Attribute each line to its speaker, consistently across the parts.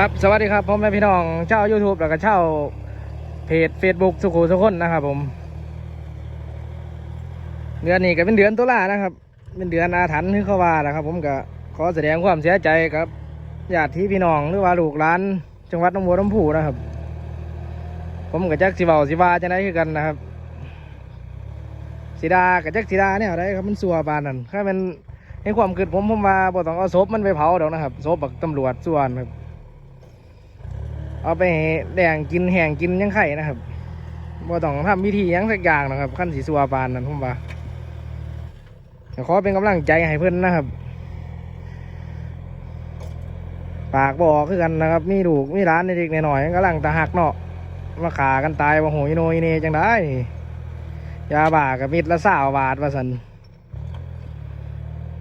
Speaker 1: ครับ สวัสดีครับพ่อแม่พี่น้องเจ้า YouTube แล้วก็เจ้าเพจ Facebook สุขุสุขคนนะครับผม เดือนนี้ก็เป็นเดือนตุลานะครับ เป็นเดือนอาถรรพ์ที่เขาว่านะครับ ผมก็ขอแสดงความเสียใจครับญาติพี่น้องหรือว่าลูกหลาน จังหวัดหนองบัวลำพูนะครับ ผมกับจักสิเบาสิบาจะได้คือกันนะครับสีดากับจักสีดาเนี่ยอะไรครับมันสัวบานนั่นถ้ามันในความคิดผมผมว่าบ่ต้องเอาศพมันไปเผาเดอกนะครับศพบักตำรวจส่วนครับ เอาไปแดงกินแห้งกินยังไข่นะครับบ่ต้องทำวิธียังสักอย่างนะครับ ขั้นสีสัวปานนั้นผมว่าขอเป็นกำลังใจให้เพื่อนนะครับ ปากบอกคือกันนะครับ มีลูกมีร้านเด็กๆหน่อยๆกำลังตาหักเนาะมาขากันตายว่าโหยโนยเนจังได้ยาบากับมิดละสาวบาทว่าสัน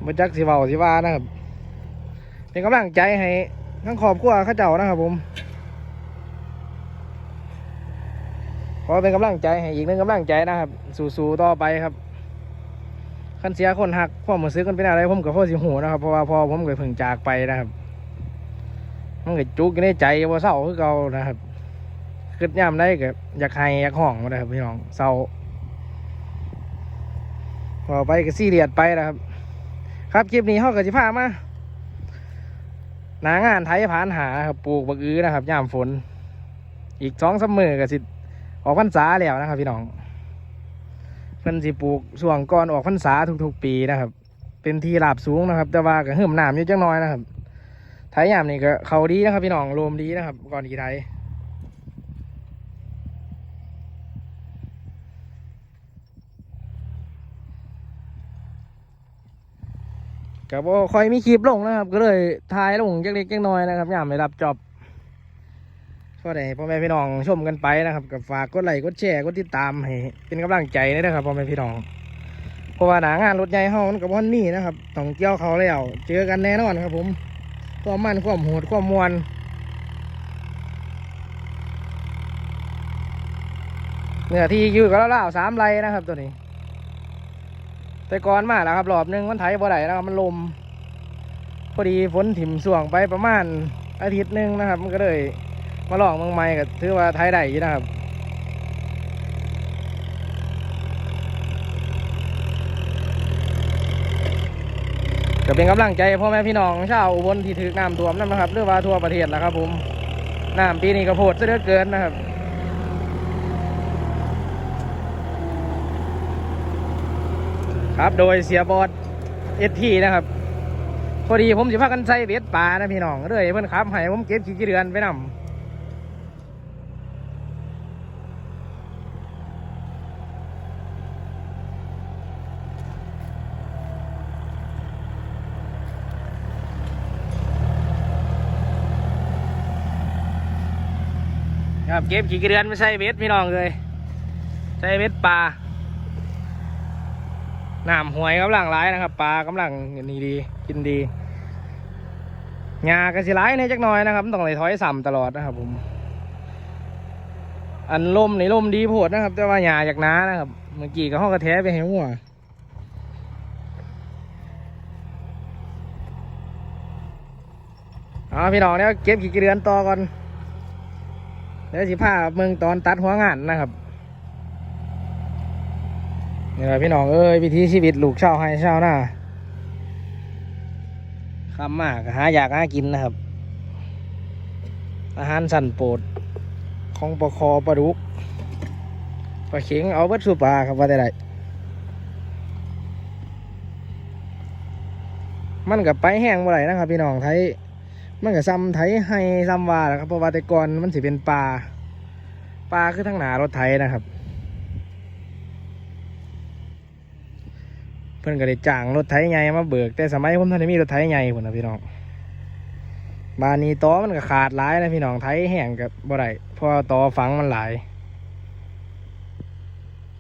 Speaker 1: มาจักสิเบาสิว่านะครับ เป็นกำลังใจให้ทั้งครอบครัวข้าเจ้านะครับผม ขอเป็นกำลังใจให้อีกหนึ่งกำลังใจนะครับ สู้ๆต่อไปครับคันเสียคนหักพ่อมาซื้อกันเป็นอะไรผมกับพ่อสิหูนะครับเพราะว่าพ่อผมก็เพิ่งจากไปนะครับมันก็จุกอยู่ในใจว่าเศร้าคือเก่านะครับคิดย่ำได้ก็อยากให้อยากห้องนะครับพี่น้องเศร้าพอไปก็ซีเรียสไปนะครับ ครับคลิปนี้เขาก็จะพามาหนางานไทยผ่านหาครับปลูกบักอื้อนะครับย่ามฝน อีกสองสามมือก็สิ ออกพรรษาแล้วนะครับ พี่น้องเพิ่นสิปลูกช่วงก่อนออกพรรษาทุกๆปีนะครับ เป็นที่ราบสูงนะครับ แต่ว่าก็เหิมหน้ำอยู่จังน้อยนะครับไถยยามนี่ก็เขาดีนะครับ พี่น้องโลมดีนะครับ ก่อนกี่ไถก็บ่ค่อยมีคลิปลงนะครับ ก็เลยถ่ายลงจักเล็กจักน้อยนะครับยามไม่รับจอบ ก็ได้พ่อแม่พี่น้องชมกันไปนะครับกับฝากกดไลค์กดแชร์กดติดตามให้เป็นกำลังใจนะครับพ่อแม่พี่น้องเพราะว่าหนางานรถใหญ่เฮามันกับวันนี้นะครับต้องเกี่ยวเขาแล้วเจอกันแน่นอนครับ ผมความมันความโหดความมวลเนื้อที่ยู่กับเราสามไรนะครับตัวนี้ แต่ก่อนมาแล้วครับรอบหนึงมันไถบ่ได้นะครับมันลมพอดีฝนถิ่มส่วงไปประมาณอาทิตย์หนึงนะครับ มันก็เลย มาลองเมืองใหม่ก็ถือว่าไทยได้อยู่นะครับก็เป็นกำลังใจพ่อแม่พี่น้องชาวอุบลที่ถือน้ำท่วมนั่นนะครับหรือว่าทั่วประเทศแล้วครับ ผมน้ำปีนี้ก็โพดซะเหลือเกินนะครับครับโดยเสียบอดเอทีนะครับพอดีผมสิพากันใส่เบ็ดปลานะพี่น้องเลยเพื่อนครับให้ผมเก็บขี้เดือนไปนำ ครับเก็บขี่เรือนไม่ใช่เบ็ดพี่น้องเลยใช้เบ็ดปลาหน้ำหวยกำลังร้ายนะครับปลากำลังนี่ดีกินดีงากระสิร้ายในจักน่อยนะครับต้องเลยถอยสัมตลอดนะครับ ผม อันลมในลมดีโพดนะครับ แต่ว่าหญ้าจากน้านะครับ เมื่อกี้ก็ห้องกระแทกไปเห็นหัวเอาพี่น้องเนี่ยเก็บขี่เรือนต่อก่อน ดี๋ยวสิพาเมืองตอนตัดหัวงานนะครับนี่แหละพี่น้องเอ้ยวิถีชีวิตลูกเช่าวไฮชาหน้าคำมากหาอยากหากินนะครับ อาหารสั่นโปรดของปลาคอปลาดุกปลาเข็งเอาเบัดสูปลาครับว่าได้ไรมันกับไปแห้งบ่ไรนะครับ พี่น้องไทย มันก็ซ้ำไถให้ซ้ำว่าแหละครับเพราะว่าแต่ก่อนมันสิเป็นปลาปลาคือทั้งหนารถไถนะครับ เพิ่อนก็ได้จ้างรถไถใหญ่มาเบิกแต่สมัยผมท่านได้มีรถไถใหญ่พุ่นนะพี่น้องบานนี้ตอมันก็ขาดหลายนะพี่น้องไถแห้งกับบ่ได้เพราะว่าตอฝังมันหลาย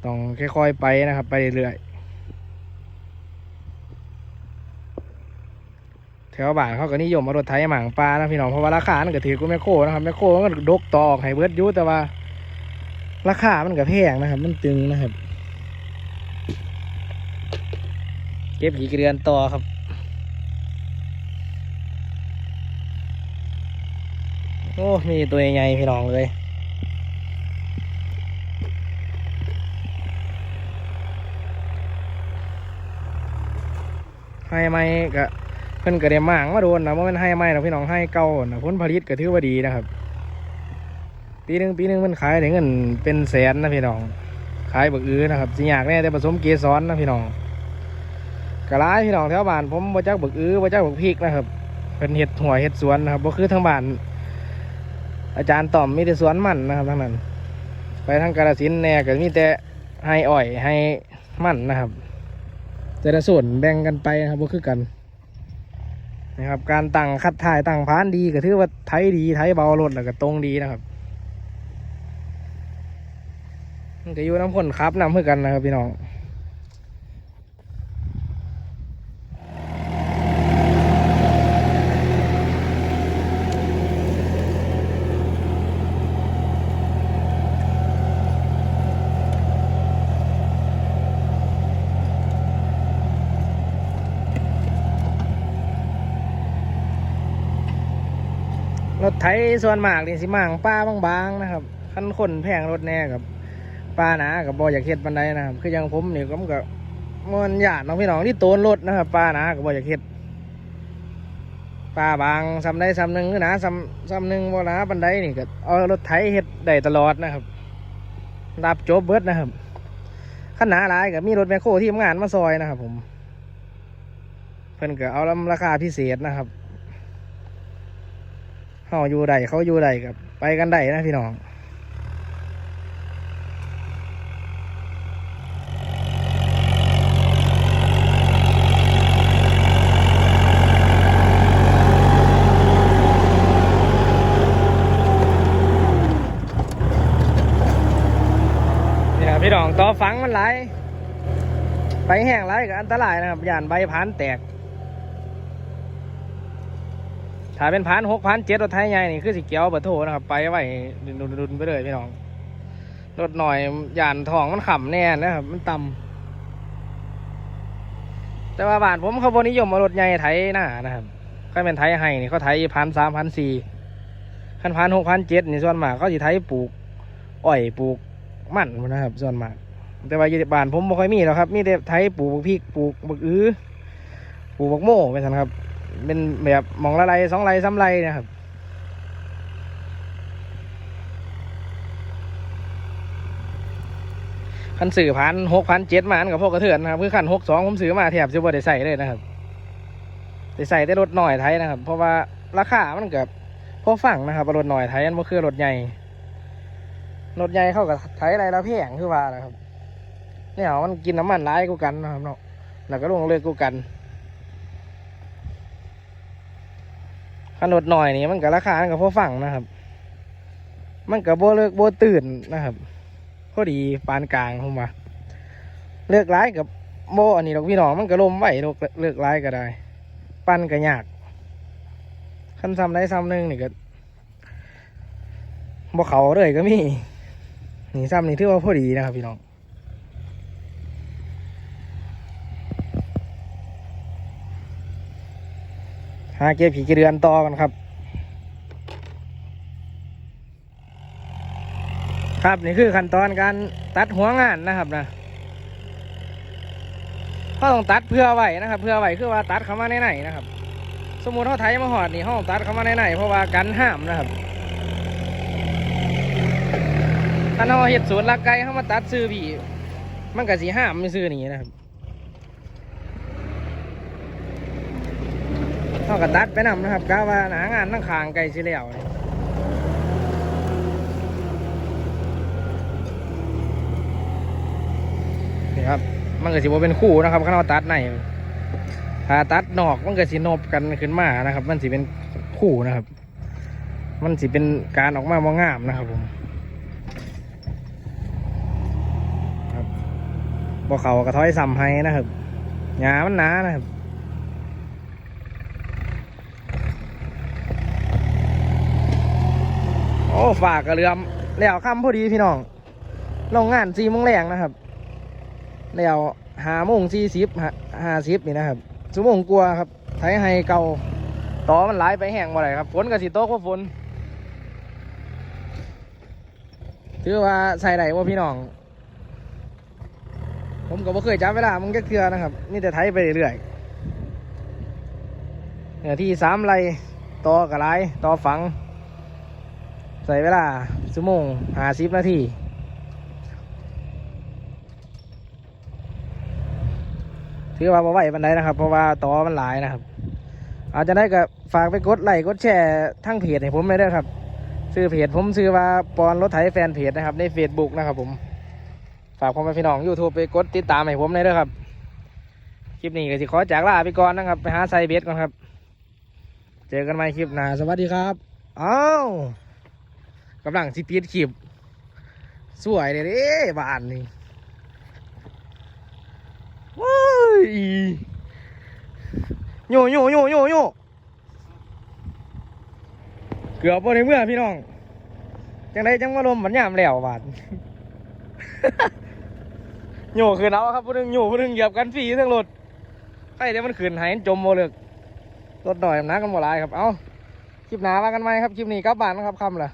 Speaker 1: ต้องค่อยๆไปนะครับ ไปเรื่อยๆ แถวบ้านเขาก็นิยมเอารถไถหมางปลานะพี่น้องเพราะว่าราคามันก็ถือกูแมคโคนะครับแมคโคมันก็ดกตอกให้เบิดยุ่แต่ว่า ราคามันก็แพงนะครับ มันตึงนะครับ เก็บขี่เรือนต่อครับโอ้มีตัวใหญ่พี่น้องเลยให้ไหมก็เพิ่นก็ได้มางมาโดนนะว่ามันให้ไหมนะพี่น้องให้เก่านะผลผลิตก็ถือว่าดีนะครับ ปีหนึ่งปีหนึ่งมันขายได้เงินเป็นแสนนะพี่น้อง ขายบักอื้อนะครับสิอยากแน่แต่ผสมเกสรนะพี่น้องกร้ายพี่น้องแถวบ้านผมบ่จักบักอื้อบ่จักบักพริกนะครับเป็นเห็ดหัวเห็ดสวนนะครับบ่คือทางบ้านอาจารย์ต่อมมีแต่สวนมันนะครับทั้งนั้น ไปทางกาฬสินแน่ก็มีแต่ให้อ้อยให้มันนะครับ แต่ละส่วนแบ่งกันไปนะครับบ่คือกัน นะครับ การตั้งคัดถ่ายตั้งพานดีก็ถือว่าไทยดีไทยเบารถแล้วก็ตรงดีนะครับมันก็อยู่น้ำคนครับนำเพื่อกันนะครับพี่น้อง รถไถส่วนมากนี่สิมางป้าบางๆนะครับคันคนแพงรถแน่กับป้าหนากับบออยากเฮ็ดบันไดนะครับคืออยังผมนี่ผมก็มันหยาดน้องพี่น้องที่โตนรถนะครับป้าหนากับบออยากเฮ็ดป้าบางซ้ำได้ซ้ำหนึ่งคือหนาซ้ำซ้ำหนึ่งบ่หนาบันไดนี่ก็เอารถไถเฮ็ดได้ตลอดนะครับรับจบเบิดนะครับขนาดหลายกับมีรถแมคโครที่ทำงานมาซอยนะครับผม เพิ่นก็เอาราคาพิเศษนะครับ เขาอยู่ใดเขาอยู่ใดกับไปกันได้นะพี่น้องนี่นะพี่น้องต่อฟังมันไหลไปแห้งไหลก็อันตรายนะครับยานใบพันแตก ถ้าเป็นพันหกพันเจ็ดรถไทยใหญ่นี่คือสิเกียวเบอร์โทนะครับ ไปไว้ดุนไปเลยพี่น้องรถหน่อยยานทองมันขำแน่นะครับ มันต่ำแต่ว่าบ้านผมเขาบนิยมมารถใหญ่ไทยหน้านะครับก็เป็นไทยให้นี่เขาไทยพันสามพันสี่พันพันหกพันเจ็ดนี่ส่วนมากเขาสิไทยปลูกอ้อยปลูกมันนะครับ ส่วนมาก แต่ว่าอยู่บ้านผมไม่ค่อยมีหรอกครับ มีแต่ไทยปลูกพริกปลูกบักอื้อปลูกบักโม่ไปสันครับ เป็นแบบมองละไรสองไรสามไรนะครับคันสื่อพันหกพันเจ็ดมาอันกับพวกกระเถือนนะครับคือคันหกสองผมซื้อมาแถบจะบ่ได้ใส่เลยนะครับได้ใส่ได้รถหน่อยไทยนะครับ เพราะว่าราคามันกับพอฟังนะครับรถหน่อยไทยมันบ่คือรถใหญ่รถใหญ่เข้ากับไทยอะไรแล้วแพงคือว่านะครับเนี่ยมันกินน้ำมันร้ายกูกันนะครับเนาะแล้วก็ลงเลือกกูกัน นรถหน่อยนี่มันก็ราคามันก็พอฟังนะครับ มันก็บ่เลิกโบตื่นนะครับ พอดีปานกลางผมว่าเลือกร้ายกับโบอันนี้ดอกพี่น้องมันก็ลมไหวเลิกเลือกร้ายก็ได้ ปั้นก็ยากขั้นซ้ำได้ซ้ำหนึ่งนี่ก็บ่เขาเลยก็มีนี่ซ้ำนี่ถือว่าพอดีนะครับพี่น้อง หาเก็บผีกี่เดือนต่อกันครับ ครับนี่คือขั้นตอนการตัดหัวงานนะครับนะเขาต้องตัดเพื่อไว้นะครับ เพื่อไว้คือว่าตัดเข้ามาในไหนนะครับ สมมุติเขาไถมาหอดนี่เขาต้องตัดเข้ามาในไหนเพราะว่ากันห้ามนะครับถ้าเราเห็ดสวนลักไก่เขามาตัดซื้อผีมันก็สีห้ามไม่ซื้อนี่นะครับ เขาก็ตัดไปนำนะครับกะว่าหนางานตั้งคางไก่สิแล้วนี่นี่ครับมันก็สิบ่เป็นคู่นะครับข้างนอกตัดในถ้าตัดนอกมันก็สินบกันขึ้นมานะครับ มันสิเป็นคู่นะครับ มันสิเป็นการออกมาบ่งามนะครับผมครับบ่เขากระท้อยซ้ำให้นะครับหญ้ามันหนานะครับ อ้ฝากกระเรือมแล้วค่ำพอดีพี่น้องลงงานสี่โมงแรงนะครับ แล้วหาโมงสี่สิบห้าสิบนี่นะครับชั่วโมงกลัวครับไทยให้เก่าต่อมันไหลายไปแห้งบ่ได้ครับฝนกับสิโต๊ะก็ฝนถือว่าใส่ได้ว่าพี่น้อง ผมก็บ่เคยจับเวลามึงจะเทือนะครับนี่แต่ไทยไปเรื่อยๆเนื้อที่สามไรต่อกระไรต่อฝัง ใส่เวลาชั่วโมงหาสิบนาทีถือว่าบ่ไหวปันไดนะครับ เพราะว่าต่อมันหลายนะครับ อาจจะได้ก็ฝากไปกดไลค์กดแชร์ทั้งเพจให้ผมไม่ได้ครับซื้อเพจผมซื้อว่าปอนรถไถแฟนเพจนะครับ ใน Facebook นะครับ ผม ฝากพ่อแม่พี่น้อง YouTube ไปกดติดตามให้ผมได้ด้วยครับ คลิปนี้ก็สิขอจากลาไปก่อนนะครับ ไปหาไซเบสก่อนครับ เจอกันใหม่คลิปหน้าสวัสดีครับ อ้าว กำลังสิปีดคลิปสวยเลยเด้บานนี่ว้ายโยโยโยโยโยเกือบพอในเมื่อพี่น้อง จังไดจังว่าลมมันยามแล้วบาดโยคืนเอาครับผู้หนึงโยผู้หนึงเหยียบกันฟรีทั้งรถใครเดี๋ยวมันขืนหายจมโมเลึกรถหน่อยน้ำกันหมดลายครับ เอ้า คลิปหนาว่ากันไหมครับ คลิปนี้กลับบ้านนะครับคำละ